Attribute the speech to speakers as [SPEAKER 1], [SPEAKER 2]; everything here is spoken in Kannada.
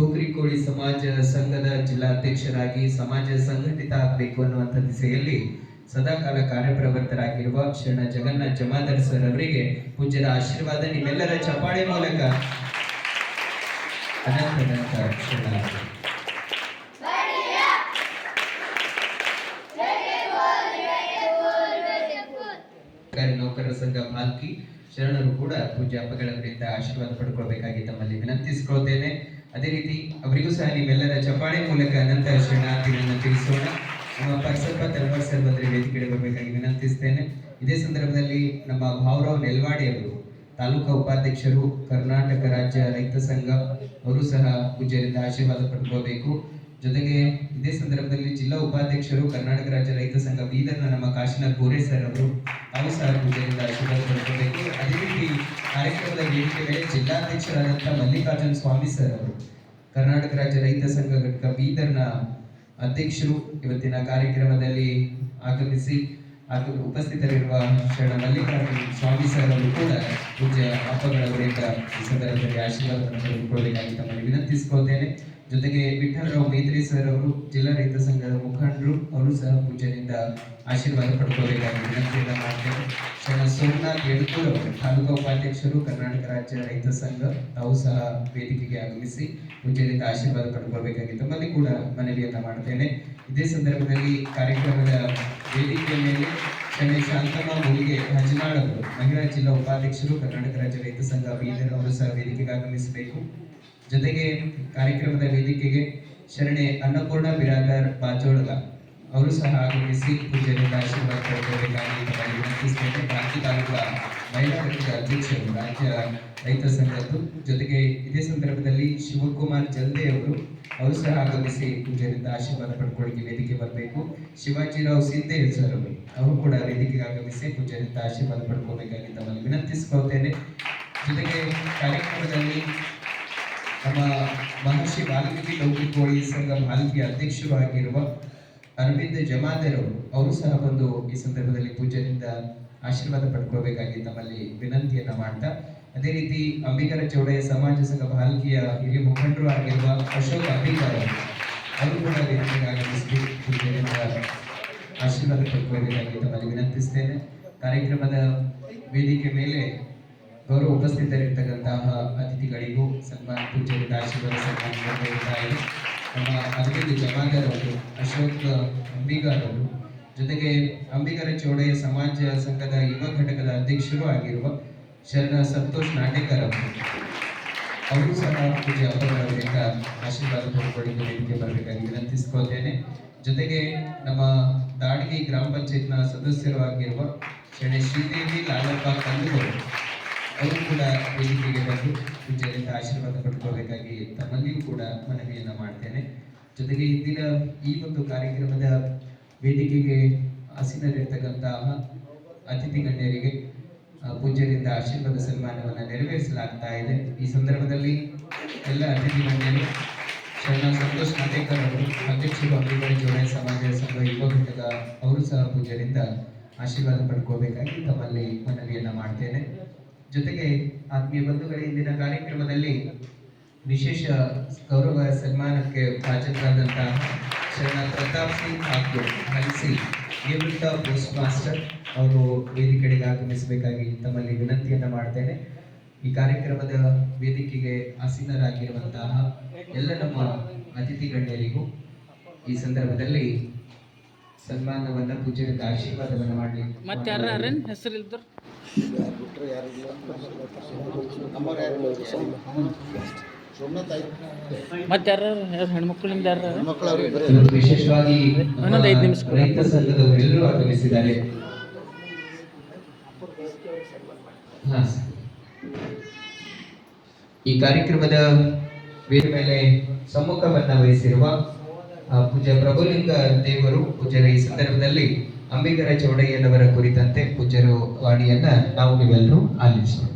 [SPEAKER 1] ಟೋಕ್ರಿ ಕೋಳಿ ಸಮಾಜ ಸಂಘದ ಜಿಲ್ಲಾಧ್ಯಕ್ಷರಾಗಿ ಸಮಾಜ ಸಂಘಟಿತ ಆಗಬೇಕು ಅನ್ನುವಂಥ ದಿಸೆಯಲ್ಲಿ ಸದಾಕಾಲ ಕಾರ್ಯಪ್ರವರ್ತರಾಗಿರುವ ಶರಣ ಜಗನ್ನಾಥ್ ಜಮಾದರ್ ಸರ್ ಅವರಿಗೆ ಪೂಜ್ಯರ ಆಶೀರ್ವಾದ ನಿಮ್ಮೆಲ್ಲರ ಚಪ್ಪಾಳೆ ಮೂಲಕ. ಅನಂತ ನೌಕರರ ಸಂಘ ಮಾಲ್ಕಿ ಶರಣರು ಕೂಡ ಪೂಜ್ಯ ಹಬ್ಬಗಳ ಆಶೀರ್ವಾದ ಪಡ್ಕೊಳ್ಬೇಕಾಗಿ ತಮ್ಮಲ್ಲಿ ವಿನಂತಿಸಿಕೊಳ್ತೇನೆ. ಅದೇ ರೀತಿ ಅವರಿಗೂ ಸಹ ನೀವೆಲ್ಲರ ಚಪ್ಪಾಳೆ ಮೂಲಕ ಅನಂತ ಶರಣಾರ್ಥಿಗಳನ್ನು ತಿಳಿಸೋಣ. ನಮ್ಮ ಪರ್ಸಪ್ಪ ತಳವಾರ್ ಸರ್ ವೇದಿಕೆಗೆ ಬರಬೇಕಾಗಿ ವಿನಂತಿಸ್ತೇನೆ. ಇದೇ ಸಂದರ್ಭದಲ್ಲಿ ನಮ್ಮ ಭಾವರಾವ್ ನೆಲ್ವಾಡಿ ಅವರು, ತಾಲೂಕಾ ಉಪಾಧ್ಯಕ್ಷರು, ಕರ್ನಾಟಕ ರಾಜ್ಯ ರೈತ ಸಂಘ, ಅವರು ಸಹ ಪೂಜ್ಯರಿಂದ ಆಶೀರ್ವಾದ ಪಡ್ಕೋಬೇಕು. ಜೊತೆಗೆ ಇದೇ ಸಂದರ್ಭದಲ್ಲಿ ಜಿಲ್ಲಾ ಉಪಾಧ್ಯಕ್ಷರು, ಕರ್ನಾಟಕ ರಾಜ್ಯ ರೈತ ಸಂಘ, ಬೀದರ್ನ ನಮ್ಮ ಕಾಶಿನಾಥ್ ಗೋರೆ ಸರ್ ಅವರು ಸಹ ಪೂಜೆಯಿಂದ ಅದೇ ರೀತಿ ಕಾರ್ಯಕ್ರಮದ ವೇದಿಕೆ ಜಿಲ್ಲಾಧ್ಯಕ್ಷರಾದಂಥ ಮಲ್ಲಿಕಾರ್ಜುನ ಸ್ವಾಮಿ ಸರ್ ಅವರು, ಕರ್ನಾಟಕ ರಾಜ್ಯ ರೈತ ಸಂಘ ಘಟಕ ಬೀದರ್ನ ಅಧ್ಯಕ್ಷರು ಇವತ್ತಿನ ಕಾರ್ಯಕ್ರಮದಲ್ಲಿ ಆಗಮಿಸಿ ಹಾಗೂ ಉಪಸ್ಥಿತರಿರುವ ಶರಣ ಮಲ್ಲಿಕಾರ್ಜುನ ಸ್ವಾಮಿ ಸರ್ ಅವರು ಕೂಡ ಪೂಜ್ಯ ಅಪ್ಪಗಳವರಿಂದ ಈ ಸಂದರ್ಭದಲ್ಲಿ ಆಶೀರ್ವಾದವನ್ನು ಪಡೆದುಕೊಳ್ಳಬೇಕಾಗಿ ತಮ್ಮಲ್ಲಿ ವಿನಂತಿಸಿಕೊಳ್ತೇನೆ. ಜೊತೆಗೆ ವಿಠಲರಾವ್ ಮೇತ್ರಿ ಸರ್ ಅವರು ಜಿಲ್ಲಾ ರೈತ ಸಂಘದ ಮುಖಂಡರು ಅವರು ಸಹ ಪೂಜೆಯಿಂದ ಆಶೀರ್ವಾದ ಪಡ್ಕೋಬೇಕಾಗಿ ವಿನಂತಿಯನ್ನು ಮಾಡ್ತೇನೆ ಶರಣ ಸೋಮನಾಥ್ ಯಡ್ಕೂರ್ ಅವರು, ತಾಲೂಕು ಉಪಾಧ್ಯಕ್ಷರು, ಕರ್ನಾಟಕ ರಾಜ್ಯ ರೈತ ಸಂಘ, ತಾವು ಸಹ ವೇದಿಕೆಗೆ ಆಗಮಿಸಿ ಪೂಜೆಯಿಂದ ಆಶೀರ್ವಾದ ಪಡ್ಕೊಳ್ಬೇಕಾಗಿ ತಮ್ಮಲ್ಲಿ ಕೂಡ ಮನವಿಯನ್ನ ಮಾಡ್ತೇನೆ. ಇದೇ ಸಂದರ್ಭದಲ್ಲಿ ಕಾರ್ಯಕ್ರಮದ ವೇದಿಕೆಯ ಮೇಲೆ ಶ್ರೀ ಶಾಂತಮ್ಮ ಮುಲಿಗೆ ಹಜನಾಳ್ ಅವರು, ಮಹಿಳಾ ಜಿಲ್ಲಾ ಉಪಾಧ್ಯಕ್ಷರು, ಕರ್ನಾಟಕ ರಾಜ್ಯ ರೈತ ಸಂಘ ಬೀದರ್ ಅವರು ಸಹ ವೇದಿಕೆಗೆ ಆಗಮಿಸಬೇಕು. ಜೊತೆಗೆ ಕಾರ್ಯಕ್ರಮದ ವೇದಿಕೆಗೆ ಶರಣೆ ಅನ್ನಪೂರ್ಣ ಬಿರಾದಾರ್ ಬಾಜೋಳಗ ಅವರು ಸಹ ಆಗಮಿಸಿ ಪೂಜೆಯಿಂದ ಆಶೀರ್ವಾದ ಪಡೆದುಕೊಳ್ಳಬೇಕಾಗಿ ರಾಜ್ಯ ತಾಲೂಕಾ ಮಹಿಳಾ ಘಟಕದ ಅಧ್ಯಕ್ಷರು, ರಾಜ್ಯ ರೈತ ಸಂಘದ್ದು. ಜೊತೆಗೆ ಇದೇ ಸಂದರ್ಭದಲ್ಲಿ ಶಿವಕುಮಾರ್ ಜಲ್ದೆ ಅವರು ಅವರು ಸಹ ಆಗಮಿಸಿ ಪೂಜೆಯಿಂದ ಆಶೀರ್ವಾದ ಪಡ್ಕೊಳ್ಳಿಕ್ಕೆ ವೇದಿಕೆ ಬರಬೇಕು. ಶಿವಾಜಿರಾವ್ ಸಿಂಧೆ ಸರ್ ಅವರು ಕೂಡ ವೇದಿಕೆಗೆ ಆಗಮಿಸಿ ಪೂಜೆಯಿಂದ ಆಶೀರ್ವಾದ ಪಡ್ಕೋಬೇಕಾಗಿ ತಮ್ಮಲ್ಲಿ ವಿನಂತಿಸ್ಕೊಳ್ತೇನೆ ಜೊತೆಗೆ ಕಾರ್ಯಕ್ರಮದಲ್ಲಿ ನಮ್ಮ ಮಹರ್ಷಿ ವಾಲ್ಮೀಕಿ ಲೌಕಿಕೋಳಿ ಸಂಘ ಮಾಲ್ಕಿ ಅಧ್ಯಕ್ಷರು ಆಗಿರುವ ಅರವಿಂದ್ ಜಮಾದರು ಅವರು ಸಹ ಬಂದು ಈ ಸಂದರ್ಭದಲ್ಲಿ ಪೂಜ್ಯರಿಂದ ಆಶೀರ್ವಾದ ಪಡ್ಕೋಬೇಕಾಗಿ ತಮ್ಮಲ್ಲಿ ವಿನಂತಿಯನ್ನ ಮಾಡ್ತಾ, ಅದೇ ರೀತಿ ಅಂಬಿಗರ ಚೌಡಯ್ಯ ಸಮಾಜ ಸಂಘ ಬಾಲಕಿಯ ಹಿರಿಯ ಮುಖಂಡರು ಆಗಿರುವ ಅಶೋಕ್ ಅಂಬಿಕರ್ ಅವರು ಕೂಡ ಆಗಮಿಸಿ ಪೂಜ್ಯರಿಂದ ಆಶೀರ್ವಾದ ಪಡ್ಕೋಬೇಕಾಗಿ ತಮ್ಮಲ್ಲಿ ವಿನಂತಿಸ್ತೇನೆ. ಕಾರ್ಯಕ್ರಮದ ವೇದಿಕೆ ಮೇಲೆ ಗೌರವ ಉಪಸ್ಥಿತರಿರ್ತಕ್ಕಂತಹ ಅತಿಥಿಗಳಿಗೂ ಸನ್ಮಾನ, ಪೂಜೆಯಿಂದ ಆಶೀರ್ವಾದ ಸನ್ಮಾನ ನಮ್ಮ ಅರವಿಂದ್ ಜಮಾದಾರ್ ಅವರು ಅಶೋಕ್ ಅಂಬಿಗಾರ್ ಅವರು ಜೊತೆಗೆ ಅಂಬಿಗರ ಚೌಡಯ್ಯ ಸಮಾಜ ಸಂಘದ ಯುವ ಘಟಕದ ಅಧ್ಯಕ್ಷರು ಆಗಿರುವ ಶರಣ ಸಂತೋಷ್ ನಾಟೇಕರ್ ಅವರು. ಅವರು ಸಹ ಪೂಜೆ ಅಪ್ಪಗಳವರಿಂದ ಆಶೀರ್ವಾದ ಪಡ್ಕೊಳ್ಳಿಕ್ಕೆ ವೇದಿಕೆ ಬರಬೇಕಾಗಿ ವಿನಂತಿಸ್ಕೊಳ್ತೇನೆ. ಜೊತೆಗೆ ನಮ್ಮ ದಾಡಿಗೆ ಗ್ರಾಮ ಪಂಚಾಯತ್ನ ಸದಸ್ಯರು ಆಗಿರುವ ಶ್ರೇಣಿ ಶ್ರೀದೇವಿ ಲಾಲಪ್ಪ ಕಂದೂರು ಅವರು. ಕೂಡ ವೇದಿಕೆಗೆ ಬಂದು ಪೂಜೆಯಿಂದ ಆಶೀರ್ವಾದ ಪಡ್ಕೋಬೇಕಾಗಿ ತಮ್ಮಲ್ಲಿಯೂ ಕೂಡ ಮನವಿಯನ್ನು ಮಾಡ್ತೇನೆ. ಜೊತೆಗೆ ಇಂದಿನ ಈ ಒಂದು ಕಾರ್ಯಕ್ರಮದ ವೇದಿಕೆಗೆ ಆಸೀನರಿರ್ತಕ್ಕಂತಹ ಅತಿಥಿ ಗಣ್ಯರಿಗೆ ಪೂಜ್ಯರಿಂದ ಆಶೀರ್ವಾದ ಸನ್ಮಾನವನ್ನು ನೆರವೇರಿಸಲಾಗ್ತಾ ಇದೆ. ಈ ಸಂದರ್ಭದಲ್ಲಿ ಎಲ್ಲ ಅತಿಥಿ ಗಣ್ಯರು, ಶರಣ ಸಂತೋಷ್ ನಾಟೇಕರ್ ಅವರು, ಅಧ್ಯಕ್ಷರು ಅಂಬಿಗರ ಜೋಡಣೆ ಸಮಾಜ ಸಂಘ, ಯುವ ಘಟಕ, ಅವರು ಸಹ ಪೂಜ್ಯರಿಂದ ಆಶೀರ್ವಾದ ಪಡ್ಕೋಬೇಕಾಗಿ ತಮ್ಮಲ್ಲಿ ಮನವಿಯನ್ನ ಮಾಡ್ತೇನೆ. ಜೊತೆಗೆ ಆತ್ಮೀಯ ಬಂಧುಗಳ, ಇಂದಿನ ಕಾರ್ಯಕ್ರಮದಲ್ಲಿ ವಿಶೇಷ ಗೌರವ ಸನ್ಮಾನಕ್ಕೆ ಭಾಜನರಾದಂತಹ ಶರಣ ಪ್ರತಾಪ್ ಸಿಂಗ್ ಹಾಗೂ ಹಲ್ಸಿ ನಿವೃತ್ತ ಪೋಸ್ಟ್ ಮಾಸ್ಟರ್ ಅವರು ವೇದಿಕೆಗೆ ಆಗಮಿಸಬೇಕಾಗಿ ತಮ್ಮಲ್ಲಿ ವಿನಂತಿಯನ್ನು ಮಾಡ್ತೇನೆ. ಈ ಕಾರ್ಯಕ್ರಮದ ವೇದಿಕೆಗೆ ಆಸೀನರಾಗಿರುವಂತಹ ಎಲ್ಲ ನಮ್ಮ ಅತಿಥಿ ಗಣ್ಯರಿಗೂ ಈ ಸಂದರ್ಭದಲ್ಲಿ ಸನ್ಮಾನವನ್ನ ಪೂಜೆಗೆ ಆಶೀರ್ವಾದವನ್ನು ಮಾಡಲಿ.
[SPEAKER 2] ಮತ್ತೆ ಯಾರ ಹೆಸರು ಇಲ್ದ್ರು ಮತ್ತೆ ಯಾರು ಯಾರು ಹೆಣ್ಮಕ್ಳಿಂದ ಯಾರು
[SPEAKER 1] ಇವತ್ತು ವಿಶೇಷವಾಗಿ ನಮ್ಮ
[SPEAKER 2] ಇನ್ನೊಂದು ಐದು ನಿಮಿಷ ಕೊಡಿ.
[SPEAKER 1] ರೈತ ಸಂಘದವರೆಲ್ಲರೂ ಆಗಮಿಸಿದ್ದಾರೆ. ಈ ಕಾರ್ಯಕ್ರಮದ ವೇದ ಮೇಲೆ ಸಮ್ಮುಖವನ್ನ ವಹಿಸಿರುವ ಪೂಜ್ಯ ಪ್ರಭುಲಿಂಗ ದೇವರು ಪೂಜ್ಯರ ಈ ಸಂದರ್ಭದಲ್ಲಿ ಅಂಬಿಗರ ಚೌಡಯ್ಯನವರ ಕುರಿತಂತೆ ಪೂಜ್ಯರು ವಾಣಿಯನ್ನ ನಾವು ನೀವೆಲ್ಲರೂ ಆಲಿಸೋಣ.